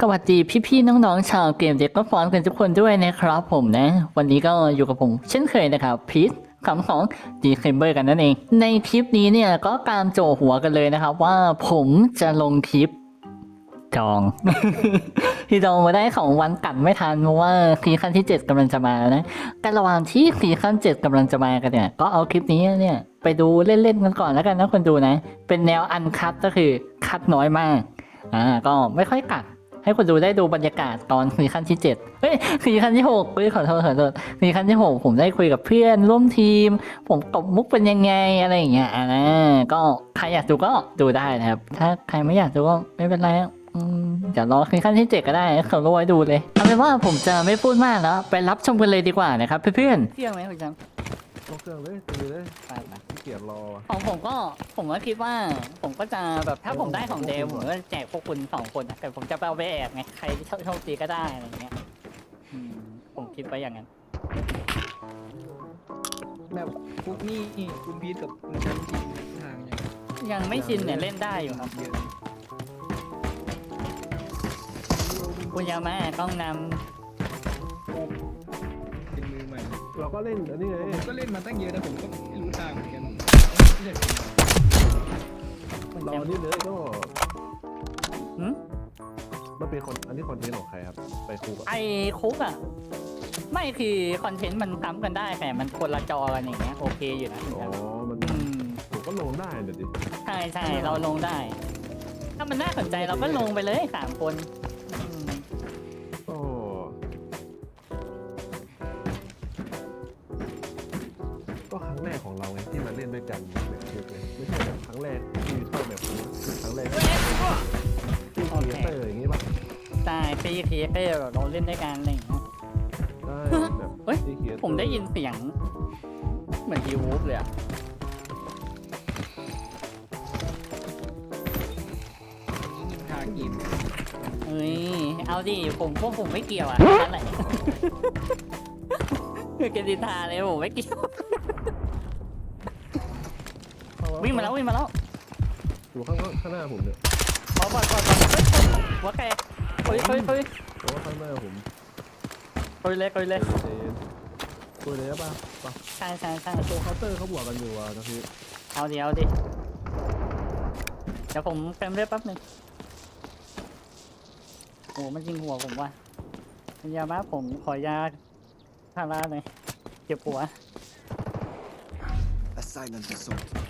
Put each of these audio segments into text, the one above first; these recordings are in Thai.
สวัสดีพี่ๆน้องๆชาวเกมเด็กก็ฟอนกันทุกคนด้วยนะครับผมนะ วันนี้ก็อยู่กับผม เช่นเคยนะครับพีทคำของดีเคมเบอร์กันนั่นเอง ในคลิปนี้เนี่ยก็การโจหัวกันเลยนะครับว่าผมจะลงคลิปจอง ที่จองมาได้ของวันกัดไม่ทันเพราะว่าซีซั่นที่ 7กำลังจะมานะแต่ระหว่างที่ซีซั่น7กำลังจะมากันเนี่ย ก็เอาคลิปนี้เนี่ยไปดูเล่นๆกันก่อนแล้วกันนะคนดูนะ เป็นแนวอันคัดก็คือคัดน้อยมากอ่าก็ไม่ค่อยกัด ให้คนดูได้ดูบรรยากาศตอนซีซั่นที่เจ็ดเฮ้ยซีซั่นที่หกเฮ้ยขอโทษขอโทษซีซั่นที่หกผมได้คุยกับเพื่อนร่วมทีม ผมตบมุกเป็นยังไงอะไรอย่างเงี้ยอ่ก็ใครอยากดูก็ดูได้นะครับ ถ้าใครไม่อยากดูก็ไม่เป็นไรอะอืมเดี๋ยวรอซีซั่นที่เจ็ดก็ได้เขารู้ไว้ดูเลยเอาเป็นว่าผมจะไม่พูดมากแล้ว ไปรับชมกันเลยดีกว่านะครับเพื่อนๆเที่ยงไหมคุณจัง ต้องเครื่องเลยตีเลยไปไป ขี้เกียจรอว่ะของผมก็ผมก็คิดว่า ผมก็จะแบบถ้าผมได้ของเดวผมก็แจกพวกคุณสองคนอะแต่ผมจะไปเอาไปแอบไงใครที่โชคโชคดีก็ได้อะไรเงี้ยอืมผมคิดไว้อย่างนั้น แบบคุกนี่คุณพีทกับคุณแชมป์จริงทางยังยังไม่ชินเนี่ยเล่นได้อยู่ครับ เยอะคุณยามาต้องนเเราก็เล่นอันนี้ไงผมก็เล่นมาตั้งเยอะแต่ผมก็ไม่รู้ทางเหมือนกันไม่ใช่ำคุณเราแชมอันป์นี้เลยก็หืมมันเป็นคนอันนี้คอนเทนต์ของใครครับ ไปคุกอะไอ้คุกอะ ไม่คือคอนเทนต์มันซ้ำกันได้แต่มันคนละจอกันอย่างเงี้ยโอเคอยู่นะคุณอ๋แชอมป์มันอืมผมก็ลงได้เดี๋ยวดิใช่ใช่เราลงได้ ถ้ามันน่าสนใจเราก็ลงไปเลยสามคน แรกของเราไงที่มาเล่นด้วยกันแบบคุกเลยไม่ใช่แบบครั้งแรกที่เข้าแบบคุกครั้งแรกที่ครีเอเตอร์อย่างงี้ป่ะใช่ฟรีครีเอเตอร์เราเล่นด้วยกันอะไรอย่างเงี้ยได้แบบเฮ้ยที่ครีเอเตอร์ผมได้ยินเสียง เหมือนยูวูฟเลยอะทางกินเฮ้ยเอาดิผมพวกผมไม่เกี่ยวอะนั่นแหละคือเกดินทาเลยผมไม่เกี่ยว วิ่งมาแล้ววิ่งมาแล้วอยู่ข้างข้างหน้าผมเนี่ยขอบอลก่อนก่อนเฮ้ยหัวแกเฮ้ยเฮ้ยเฮ้ยเพราะว่าข้างหน้าผมเฮ้ยเล็กเฮ้ยเล็กเจนตัวเลยป่ะป่ะใช่ใช่ใช่ตัวเคาน์เตอร์เขาบวกกันอยู่อะนะพี่เอาดิเอาดิเดี๋ยวผมเต็มเรียบแป๊บหนึงโอ้มันยิงหัวผมว่ะเป็นยาบ้าผมขอยาพาราหน่อยเจ็บหัว A silent assault.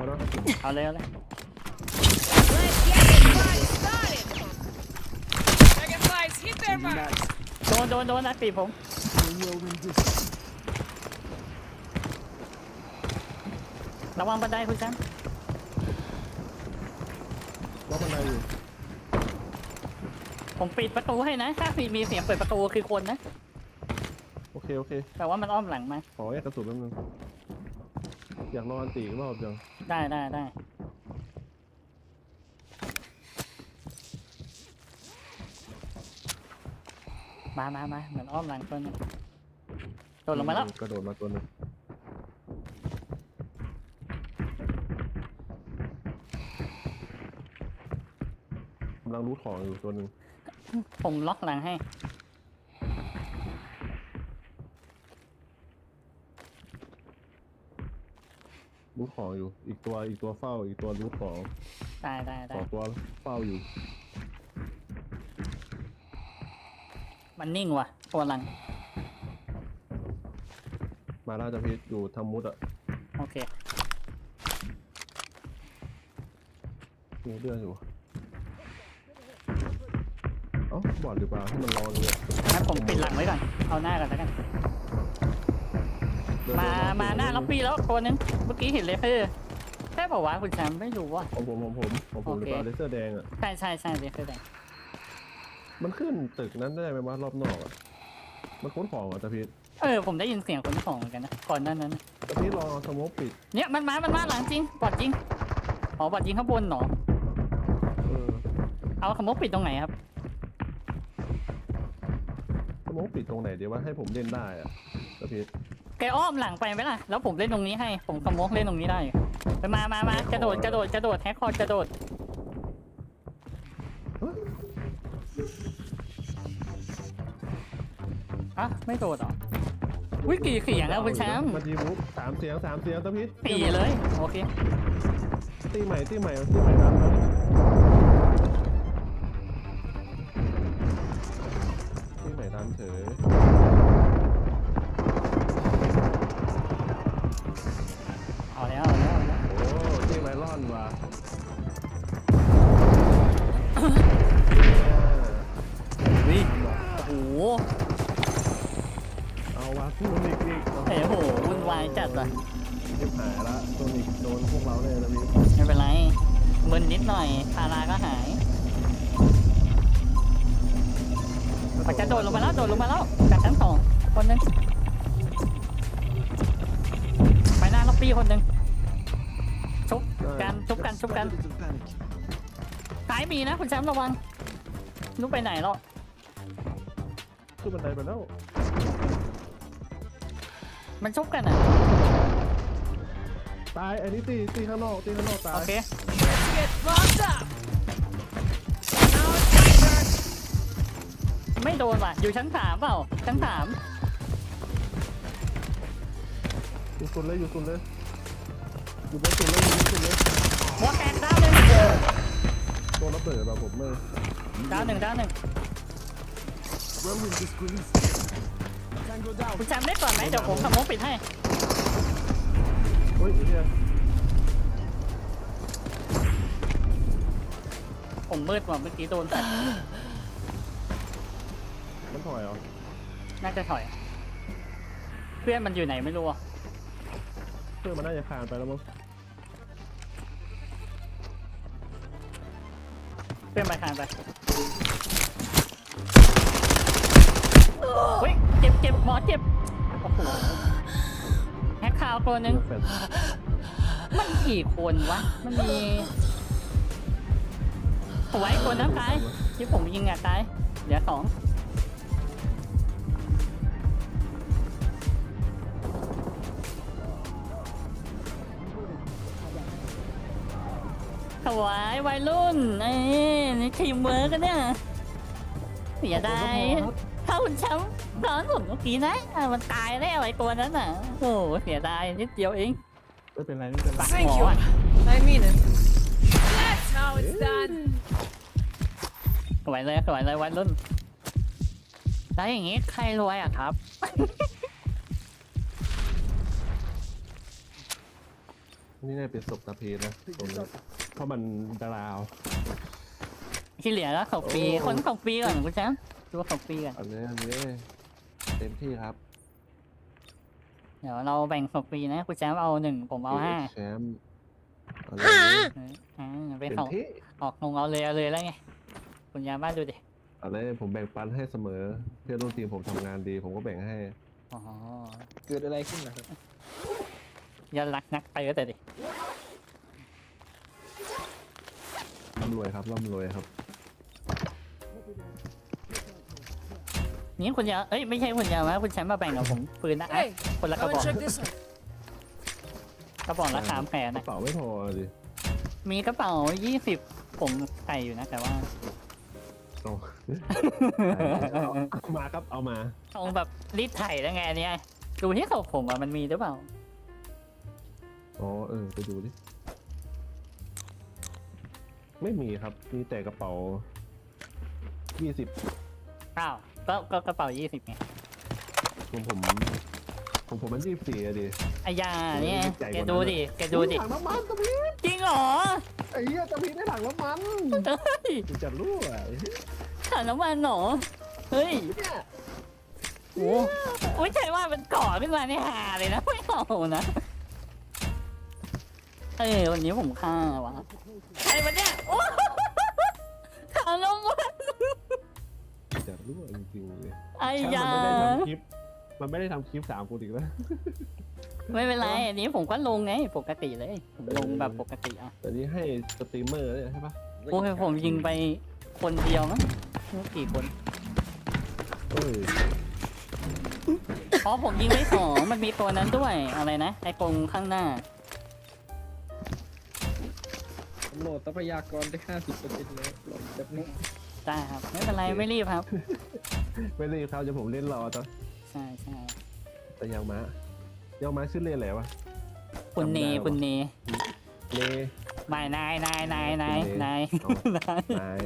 เอาเนาะเอาเลยเอาเลย Let's get this party started! Dragonflies, hit their mark! โดนโดนโดนนะตีผม ระวังบันไดคุณแชมป์ว่ามันอะไรอยู่ผมปิดประตูให้นะ ถ้ามีเสียงเปิดประตูคือคนนะ โอเคโอเคแต่ว่ามันอ้อมหลังมาขอแยกกระสุนแป๊บนึง อยากรออันตีอีกรอบจังได้ได้ได้มามามาเหมือนอ้อมหลังคนนะโดดลงมาแล้ว กระโดดมาตัวหนึงกำลังรูดของอยู่ตัวหนึ่งผมล็อกหลังให้ รูดของอยู่ อีกตัวอีกตัวเฝ้า อีกตัวรูดของได้ได้สได้องตัวเฝ้าอยู่ มันนิ่งว่ะตัวหลัง มาล่าจะพิษอยู่ทำมุดอะโอเค มีเลือดอยู่เอ้าบอดหรือเปล่าที่มันรอเลยงั้นผมปิดหลังไว้ก่อน เอาหน้าก่อนแล้วกัน มา มาหน้าล็อบบี้แล้วตัวนึงเมื่อกี้เห็นเลยคือแค่บอกว่าคุณแชมป์ไม่รู้ว่าของผมของผมของผมหรือเปล่าโอเค เลเซอร์แดงอะ ใช่ใช่ใช่เลยคือแต่มันขึ้นตึกนั้นได้ไหมวะรอบนอกอะ มันค้นของอะตะพีทเออผมได้ยินเสียงคนของเหมือนกันนะก่อนหนั้นนั้นตะพีทรอสโมกปิด เนี่ยมันมา มันมาหลังจริงบอดจริงอ๋อบอดจริงข้างบนเหรอเออเอาขโมกปิดตรงไหนครับสโมกปิดตรงไหนเดี๋ยวว่าให้ผมเล่นได้อะตะพีท แกอ้อมหลังไปไหมล่ะ แล้วผมเล่นตรงนี้ให้ ผมขโมกเล่นตรงนี้ได้อยู่ไปมามามากระโดดกระโดดกระโดดแฮกคอร์ดกระโดดอะไม่โดดเหรอวิกี่เสียงแล้วคุณแชมป์มาจีบุ๊กสามเสียงสามเสียงตะพิษสี่เลย โอเค ตีใหม่ตีใหม่ตีใหม่ครับ ชุบกันชุบกันซ้ายมีนะคุณแชมป์ระวังนุ๊กไปไหนแล้วขึ้นบันไดไปแล้ว มันชุบกันอะ ตายอันนี้ตีตีข้างนอกตีข้างนอกตายโอเค Let's get fucked up. Now it's my turn. ไม่โดนว่ะ อยู่ชั้นสามเปล่า ชั้นสามอยู่สุดเลยอยู่สุดเลย อยู่บนสุดเลยอยู่บนสุดเลยหัวแตกดาวหนึ่งโดนระเบิดแบบผมเลยดาวหนึ่งดาวหนึ่งคุณแชมป์ได้ก่อนไหมเดี๋ยวผมขโมยปิดให้ เฮ้ยไอ้เนี่ยผมมืดว่ะเมื่อกี้โดนแต่มันถอยเหรอน่าจะถอย เพื่อนมันอยู่ไหนไม่รู้อะเพื่อนมันน่าจะคานไปแล้วมั้ง เพื่อนไปทางไปเฮ้ยเจ็บเจ็บหมอเจ็บโอ้โหแฮกข่าวตัวหนึ่งแฟนมันกี่คนวะ มันมีโอ้ยคนนะกายที่ผมยิงอะกายเหลือสอง วายวัยรุ่นเอ้ยนี่ทีมเวิร์กกันเนี่ยเสียดายถ้าคุณแชมป์ตอนผมเมื่อกี้นะอะมันตายแล้วไอ้ตัวนั้นน่ะโอ้โหเสียดายนิดเดียวเองไม่เป็นไรไม่เป็นไรปัก Thank หมอ you. อะ I mean it. That's how it's done. สวยเลยสวยเลยวัยรุ่นแล้วอย่างงี้ใครรวยอะครับ นี่น่าเป็นศพตาเพนะตรงนี้ เพราะมันดาราวที่เหลือก็ของฟรีโอ้คนของฟรีก่อนคุณแชมป์ดูของฟรีก่อนอันนี้อันนี้เต็มที่ครับเดี๋ยวเราแบ่งของฟรีนะคุณแชมป์เอาหนึ่งผมเอาห้าแชมป์เอาเลยเอออ่าไปเต็มของที่ออกลงเอาเลยเอาเลยแล้วไงคุณยาบ้านดูดิเอาเลยผมแบ่งปันให้เสมอ เพื่อนร่วมทีมผมทำงานดี ผมก็แบ่งให้ อ๋อเกิดอะไรขึ้นนะครับยันรักนักไปก็แต่ดิ ร่ำรวยครับร่ำรวยครับ นี่คุณยาเอ้ยไม่ใช่คุณยามาคุณแชมป์มาแบ่งกับผมปืนนะ Hey, คนละกระ come บอก and check this out. กระบอกละสามแผลกนะระเป๋าไม่พอดิมีกระเป๋ายี่สิบผมใส่อยู่นะแต่ว่าเอาเอามาครับเอามา เอาแบบรีดไถแล้วไงอันเนี่ยดูที่ศพผมอะมันมีหรือเปล่า อ๋อเออไปดูดิ ไม่มีครับ มีแต่กระเป๋ายี่สิบอ้าวก็ก็กระเป๋ายี่สิบไงผมผมผมผมมันยี่สิบสี่อะดิ ไอ้ยาเนี่ยใหญ่กแกว่านั้นดูดิแกดูดิ ถังน้ำมันตะพีจริงเหรอไอ้เหี้ยตะพีได้ถังน้ำมันเฮ้ยกูจะรู้อะถังน้ำมันเหรอเฮ้ยเนี่ยโอ้ไม่ใช่ว่ามันก่อขึ้นมาในหาเลยนะไม่เอานะ เออวันนี้ผมฆ่าวะใครมันเนี่ยโอ้ถังน้ำมันจะรู้อะจริงๆเลยไอ้ช่างยามันไม่ได้ทำคลิป มันไม่ได้ทำคลิปสามกูอีกแล้วไม่เป็นไรอันนี้ผมก็ลงไงปกติเลย ผมลงแบบปกติอะแต่นี้ให้สตรีมเมอร์เนี่ยใช่ปะโอ้ยผมยิงไปคนเดียวมั้งไม่รู้กี่คนเอ้ยอ๋อผมยิงไปสองมันมีตัวนั้นด้วยอะไรนะไอ้กรงข้างหน้าผม โหลดทรัพยากรได้ห้าสิบเปอร์เซ็นต์เลยโหลดแบบนี้ได้ครับ ไม่เป็นไรไม่รีบครับ ไม่รีบครับจะผมเล่นรอตอนใช่ใช่แต่ยาวม้ยาวม้าชื่อเล่นอะไรวะคุณเนจำได้ปะคุณเนเลไม่นายนายนายนายนายเอานายนาย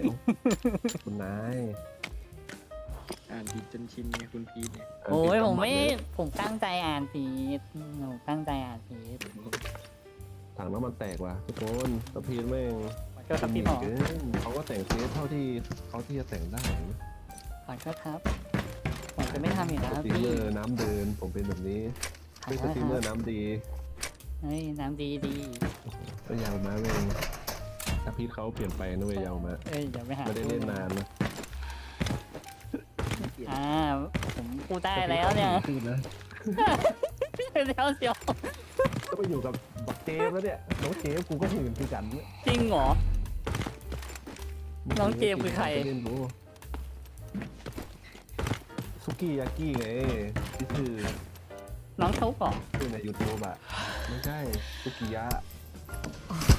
คุณนายอ่านผิดจนชินไงคุณพีทเนี่ยโอ้ยผมไม่เออผมตั้งใจอ่านผิดผมตั้งใจอ่านผิด ถังน้ำมันแตกว่ะทุกคนตะพีนแม่งขอโทษครับพี่หมอเกินเขาก็แต่งเซฟเท่าที่เขาที่จะแต่งได้ขอโทษครับผมจะไม่ทำอีกแล้วสครับตรีมพี่เมอร์น้ำเดินผมเป็นแบบนี้ขอเป็นโทสษตรีมคเมอรับร์น้ำดีเฮ้ยน้ำดีดีก็ยาวมาเองตะพีทเขาเปลี่ยนไปนะเว้ยยาวมาเอ้ยอย่าไปหาไม่ได้เล่นนานนะอ่าผมกูได้แล้วเนี่ยขึ้นนะ เดี๋ยวเดี๋ยวก็ไปอยู่กับบัก เจมส์แล้วเนี่ยน้องเจมส์กูก็หื่นคือกันเนี่ยจริงเหรอ น้องเจมส์คือใคร ไปเล่นดูซุกี้ยากิไงที่คือน้องเขาก่อนคือใน YouTube อะไม่ใช่ซุกิยะ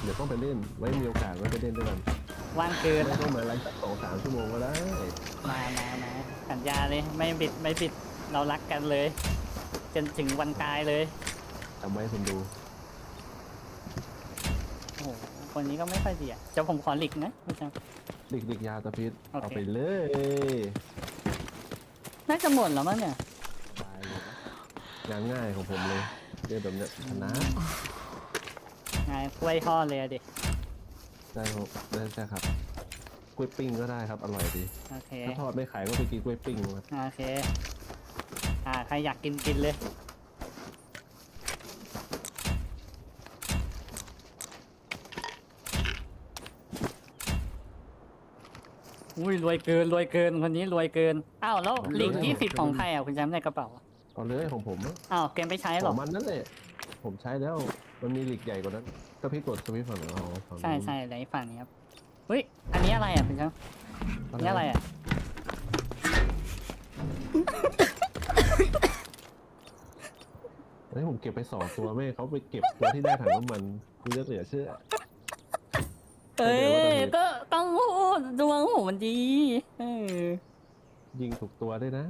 เดี๋ยวต้องไปเล่นไว้มีโอกาสไว้ไปเล่นด้วยกันว่างเกิน ไม่ต้องมาไลฟ์สักสองสามชั่วโมงก็ได้มามามาสัญญาเลย ไม่บิด ไม่บิด เรารักกันเลย จนถึงวันตายเลยทำไว้ผมดูโอ้โหคนนี้ก็ไม่ค่อยดีอะเดี๋ยวผมขอหลีกนะพี่จังดิกดิกยาตะพิษโอเค เอาไปเลยน่าจะหมดแล้วมั้งเนี่ย ตายเลยงานง่ายของผมเลยเรื่องแบบเนี้ยชนะงานกล้วยทอดเลยอะดิ ได้ครับได้ใช่ครับกล้วยปิ้งก็ได้ครับอร่อยดีโอเค ถ้าทอดไม่ขายก็ไปกินกล้วยปิ้งมาโอเค อ่า ใครอยากกินกินเลย อุ้ยรวยเกินรวยเกินคนนี้รวยเกินอ้าวแล้วลิงยี่สิบของใครอะคุณแชมป์ในกระเป๋าอะเอาเลยของผมอะอ้าวเกมไปใช้เหขรอองมันนั่นแหละผมใช้แล้ว มันมีหลีกใหญ่กว่านั้นก็พี่กดสวิตช์ฝั่งเราฝั่งนู้นใช่ใช่ไหนฝั่งนี้ครับเฮ้ยอันนี้อะไรอะคุณแชมป์อันนี้อะไรอะเฮ้ยผมเก็บไปสองตัวแม่เขาไปเก็บตัวที่ได้ถังน้ำมันกูจะเหลือเชื่อ เอ้เดี๋ยวว่าจะมียก็ต้องพูดดวงผมมันดีเออยิงถูกตัวด้วยนะ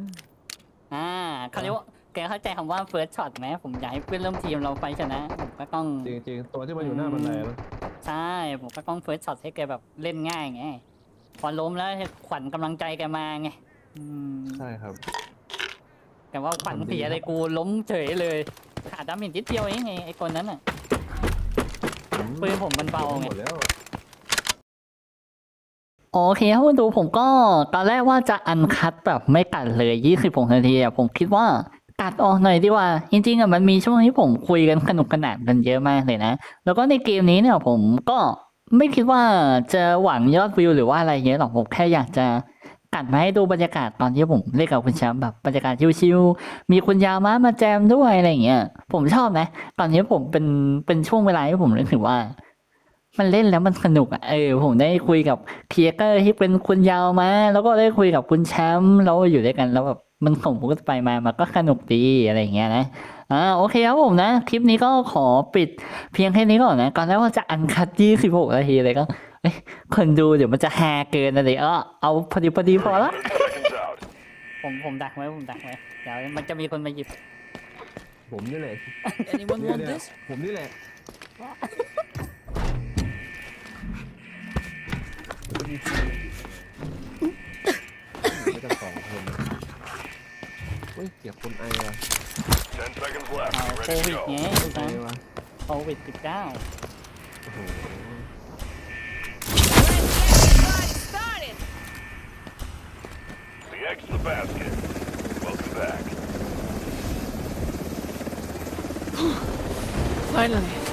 อ่าเขาเรียกว่าแกเข้าใจคำว่า first shot ไหมผมอยากให้เพื่อนร่วมทีมเราไฟชนะผมก็ต้อง จริงๆ ตัวที่มันอยู่หน้าบันไดนะใช่ ผมก็ต้อง first shot ให้แกแบบเล่นง่ายไง พอล้มแล้วขวัญกำลังใจแกมาไงอืมใช่ครับ แต่ว่าขวัญเสียเลยกูล้มเฉยเลยขาดดาเมจนิดเดียวเองไงไอ้คนนั้นอะปืนผมมันเบาไงหมดแล้ว โอเคครับคุณดูผมก็ตอนแรกว่าจะอันคัดแบบไม่กัดเลย26นาทีอะผมคิดว่าตัดออกหน่อยดีกว่า จริงๆอะมันมีช่วงที่ผมคุยกันสนุกขนาดกันเยอะมากเลยนะ แล้วก็ในเกมนี้เนี่ยผมก็ไม่คิดว่าจะหวังยอดวิวหรือว่าอะไรเงี้ยหรอกผมแค่อยากจะกัดมาให้ดูบรรยากาศตอนที่ผมเล่นกับคุณแชมป์แบบบรรยากาศชิวๆ มีคุณยาวม้ามาแจมด้วยอะไรเงี้ย ผมชอบนะ ตอนนี้ผมเป็นเป็นช่วงเวลาที่ผมรู้สึกว่า มันเล่นแล้วมันสนุกอะเออผมได้คุยกับครีเอเตอร์ที่เป็นคุณยาวมา แล้วก็ได้คุยกับคุณแชมป์เราอยู่ด้วยกันแล้วแบบมันส่งผมก็ไปมามันก็สนุกดีอะไรอย่างเงี้ยนะอ่าโอเคครับผมนะ คลิปนี้ก็ขอปิดเพียงแค่นี้ก่อนนะก่อนแล้วว่าจะอันคัดยี่สิบหกนาทีเลยก็เอ้ยคนดูเดี๋ยวมันจะแฮเกินอะไรเออเอาพอดีพอดีพอละผมผมดักไว้ผมดักไว้เดี๋ยวมันจะมีคนมาหยิบ ผมนี่แหละ Anyone เนี่ย want เนี่ย this? ผมนี่แหละ ไม่กันสองคนเฮ้ยเก็บคนไอว่ะ Ten seconds left. เอาโค Ready วิ to ด go. ไงคุณแช ไอ มป์ ว่ะ โควิดสิบเก้า โอ้โห Party started! The egg's in the basket. Welcome back. Finally.